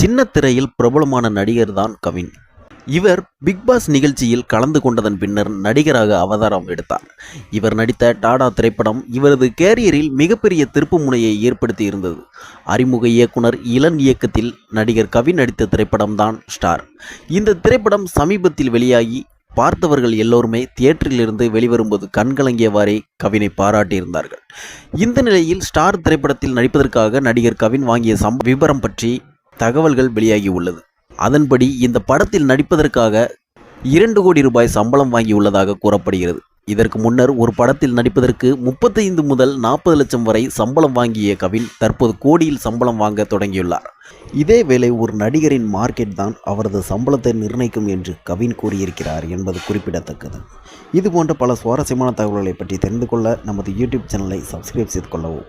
சின்ன திரையில் பிரபலமான நடிகர் தான் கவின். இவர் பிக் பாஸ் நிகழ்ச்சியில் கலந்து கொண்டதன் பின்னர் நடிகராக அவதாரம் எடுத்தார். இவர் நடித்த டாடா திரைப்படம் இவரது கேரியரில் மிகப்பெரிய திருப்பு முனையை ஏற்படுத்தி இருந்தது. அறிமுக இயக்குனர் இளன் இயக்கத்தில் நடிகர் கவின் நடித்த திரைப்படம் தான் ஸ்டார். இந்த திரைப்படம் சமீபத்தில் வெளியாகி பார்த்தவர்கள் எல்லோருமே தியேட்டரிலிருந்து வெளிவரும்போது கண்கலங்கியவாறே கவினை பாராட்டியிருந்தார்கள். இந்த நிலையில் ஸ்டார் திரைப்படத்தில் நடிப்பதற்காக நடிகர் கவின் வாங்கிய சம்ப விபரம் பற்றி தகவல்கள் வெளியாகி உள்ளது. அதன்படி இந்த படத்தில் நடிப்பதற்காக இரண்டு கோடி ரூபாய் சம்பளம் வாங்கியுள்ளதாக கூறப்படுகிறது. இதற்கு முன்னர் ஒரு படத்தில் நடிப்பதற்கு முப்பத்தைந்து முதல் நாற்பது லட்சம் வரை சம்பளம் வாங்கிய கவின் தற்போது கோடியில் சம்பளம் வாங்க தொடங்கியுள்ளார். இதேவேளை ஒரு நடிகரின் மார்க்கெட் தான் அவரது சம்பளத்தை நிர்ணயிக்கும் என்று கவின் கூறியிருக்கிறார் என்பது குறிப்பிடத்தக்கது. இது போன்ற பல சுவாரஸ்யமான தகவல்களை பற்றி தெரிந்து கொள்ள நமது யூடியூப் சேனலை சப்ஸ்கிரைப் செய்து கொள்ளவும்.